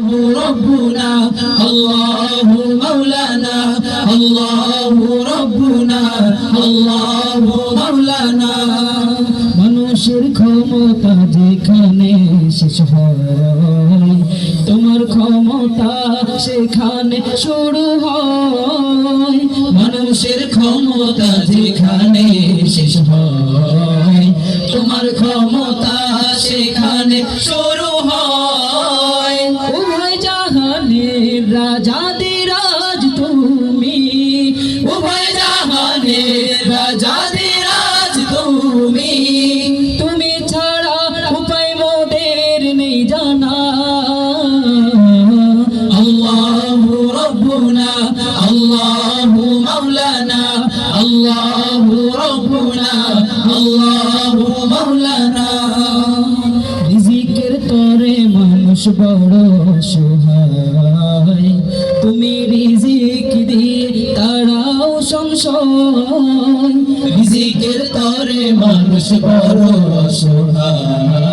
ربنا الله مولانا الله ربنا الله مولانا মানুষের ক্ষমতা যেখানে শেষ হয় তোমার ক্ষমতা সেখানে শুরু হয় মানুষের ক্ষমতা যেখানে শেষ হয় الله مولانا الله ربنا الله مولانا রিজিকের তরে মানুষ বড় সহায় তুমি রিজিক দিয়ে তারাও সংশয় রিজিকের তরে মানুষ বড় অসহায়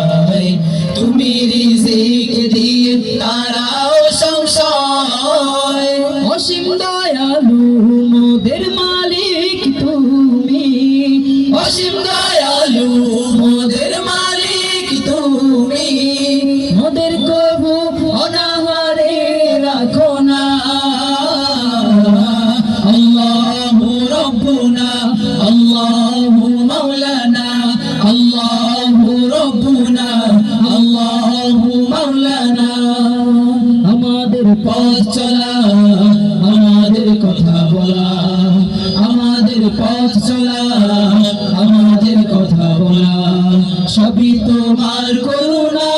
الله مولانا الله ربنا الله مولانا আমাদের পথ চলা আমাদের কথা বলা আমাদের পথ চলা আমাদের কথা বলা সবই তোমার করুণা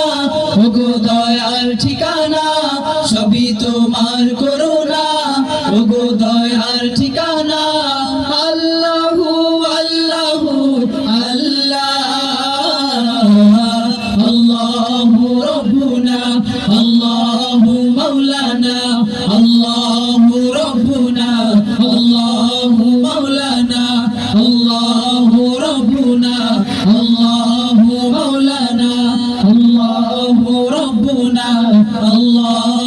ওগো দয়ার ঠিকানা সবই তোমার করুণা ওগো Allah.